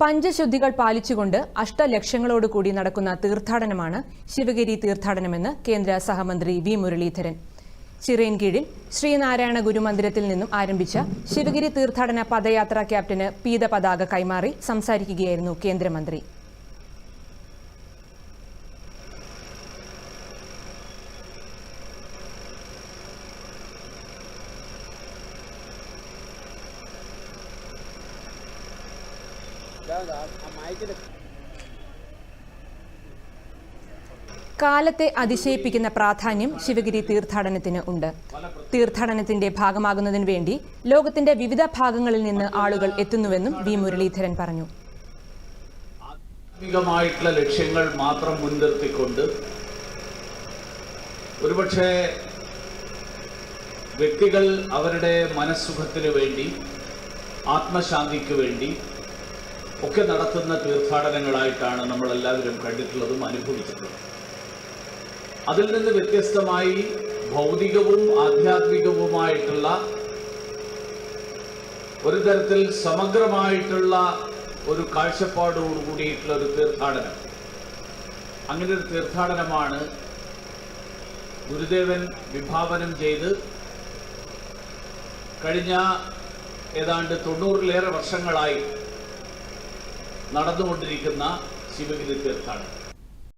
പഞ്ചശുദ്ധികൾ പാലിച്ചുകൊണ്ട് അഷ്ടലക്ഷ്യങ്ങളോട് കൂടി നടക്കുന്ന തീർത്ഥാടനമാണ് ശിവഗിരി തീർത്ഥാടനമെന്ന് കേന്ദ്ര സഹമന്ത്രി വി മുരളീധരൻ. ചിറയൻകീഴിൽ ശ്രീനാരായണ ഗുരുമന്ദിരത്തിൽ നിന്നും ആരംഭിച്ച ശിവഗിരി തീർത്ഥാടന പദയാത്ര ക്യാപ്റ്റന് പീതപതാക കൈമാറി സംസാരിക്കുകയായിരുന്നു കേന്ദ്രമന്ത്രി. കാലത്തെ അതിശയിപ്പിക്കുന്ന പ്രാധാന്യം ശിവഗിരി തീർത്ഥാടനത്തിന് ഉണ്ട്. തീർത്ഥാടനത്തിന്റെ ഭാഗമാകുന്നതിന് വേണ്ടി ലോകത്തിന്റെ വിവിധ ഭാഗങ്ങളിൽ നിന്ന് ആളുകൾ എത്തുന്നുവെന്നും വി മുരളീധരൻ പറഞ്ഞു. ആത്മികമായിട്ടുള്ള ലക്ഷ്യങ്ങൾ മാത്രം മുൻനിർത്തിക്കൊണ്ട് ഒരുപക്ഷെ വ്യക്തികൾ അവരുടെ മനസ്സുഖത്തിന് വേണ്ടി ആത്മശാന്തിക്ക് വേണ്ടി ഒക്കെ നടത്തുന്ന തീർത്ഥാടനങ്ങളായിട്ടാണ് നമ്മളെല്ലാവരും കണ്ടിട്ടുള്ളതും അനുഭവിച്ചിട്ടുള്ളതും. അതിൽ നിന്ന് വ്യത്യസ്തമായി ഭൗതികവും ആധ്യാത്മികവുമായിട്ടുള്ള ഒരു തരത്തിൽ സമഗ്രമായിട്ടുള്ള ഒരു കാഴ്ചപ്പാടോട് കൂടിയിട്ടുള്ള ഒരു തീർത്ഥാടനം. അങ്ങനെ ഒരു തീർത്ഥാടനമാണ് ഗുരുദേവൻ വിഭാവനം ചെയ്ത് കഴിഞ്ഞ ഏതാണ്ട് തൊണ്ണൂറിലേറെ വർഷങ്ങളായി നടന്നുകൊണ്ടിരിക്കുന്ന ശിവഗിരി തീർത്ഥാടനം